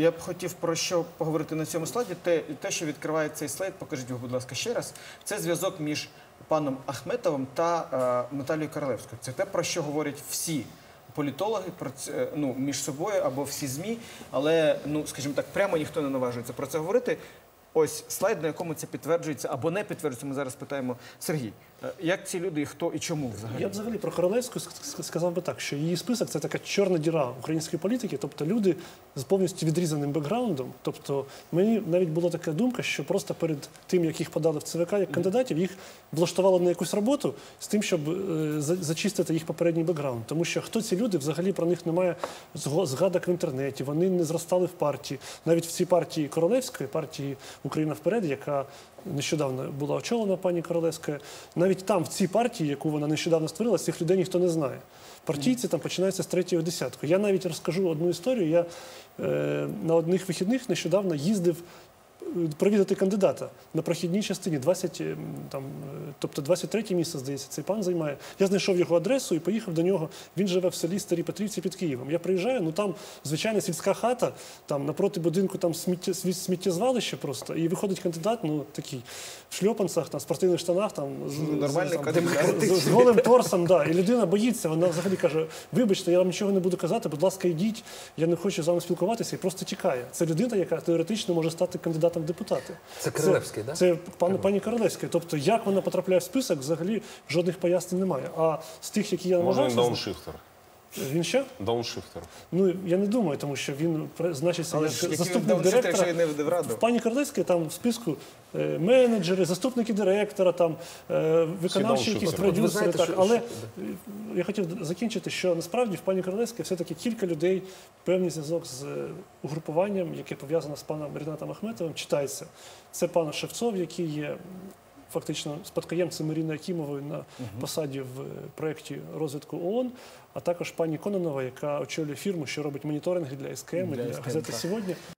Я б хотів про що поговорити на цьому слайді. Те, те, що відкриває цей слайд, покажіть його, будь ласка, ще раз. Це зв'язок між паном Ахметовим та е, Наталією Королевською. Це те, про що говорять всі політологи про це, ну, між собою або всі ЗМІ, але, ну, скажімо так, прямо ніхто не наважується про це говорити. Ось слайд, на якому це підтверджується або не підтверджується. Ми зараз питаємо Сергій. е, Як ці люди і хто і чому взагалі? Я взагалі про Королевську ск- ск- сказав би так, що її список це така чорна діра української політики, тобто люди з повністю відрізаним бекграундом. Тобто мені навіть була така думка, що просто перед тим, як їх подали в ЦВК як кандидатів, їх влаштували на якусь роботу з тим, щоб е, за- зачистити їх попередній бекграунд. Тому що хто ці люди, взагалі про них немає згадок в інтернеті, вони не зростали в партії. Навіть в цій партії Королевської, партії Україна вперед, яка нещодавно була очолена пані Королевською. навіть там, в цій партії, яку вона нещодавно створила, цих людей ніхто не знає. Партійці там починаються з третього десятку. Я навіть розкажу одну історію. Я е, на одних вихідних нещодавно їздив провідати кандидата на прохідній частині, 20, е, там, е, тобто 23 місце, здається, цей пан займає. Я знайшов його адресу і поїхав до нього. Він живе в селі Старій Петрівці під Києвом. Я приїжджаю, ну там звичайна сільська хата, там напроти будинку там сміття, сміттєзвалище просто. І виходить кандидат, ну такий в шльопанцях, там, в спортивних штанах, там, з, Нормальний з, з, з голим торсом, да. і людина боїться, вона взагалі каже: вибачте, я вам нічого не буду казати, будь ласка, йдіть, я не хочу з вами спілкуватися, і просто тікає. Це людина, яка теоретично може стати кандидатом в депутати. Це Королевський, да? Це пан, пані Королевська. Тобто, як вона потрапляє в список, взагалі жодних пояснень немає. А з тих, які я Може, він намагався, дауншифтер. Він що? Дауншифтер. Ну я не думаю, тому що він значиться Але як заступник директора. якщо він не в раду? В пані Королевській там в списку е, менеджери, заступники директора, там е, виконавчі якісь. Продюсери. знаєте, Так, що- але що- е, я хотів закінчити, що насправді в пані Королевській все-таки кілька людей, певний зв'язок з е, угрупуванням, яке пов'язане з паном Рінатом Ахметовим, читається. Це пан Шевцов, який є фактично спадкоємцем Ірини Акімової на посаді в е, проєкті розвитку ООН, а також пані Кононова, яка очолює фірму, що робить моніторинги для СКМ і Для для газети сьогодні.